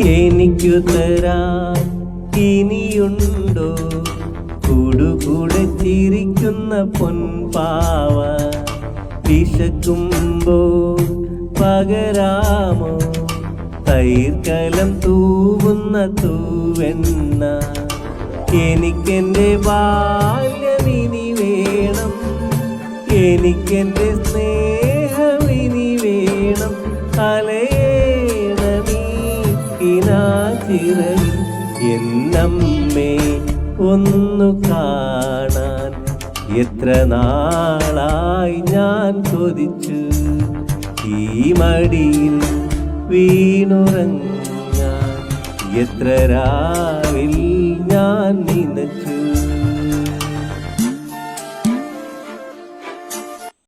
എനിക്കു തരാൻ ഇനിയുണ്ടോ? കൂടുകൂടെ ചിരിക്കുന്ന പൊൻപാവ വിശക്കുമ്പോൾ പകരാമോ? തൈർക്കലം തൂവുന്ന തൂവെണ്ണ എനിക്കെന്റെ ബാല്യമിനി വേണം. എനിക്കെന്റെ സ്നേഹമിനി ചിറകിൽ എന്നമ്മേ ഒന്നു കാണാൻ. എത്ര നാളായി ഞാൻ കൊതിച്ചു. ഈ മടിയിൽ വീണുറങ്ങാൻ. എത്ര രാവിൽ ഞാൻ നിനച്ചു.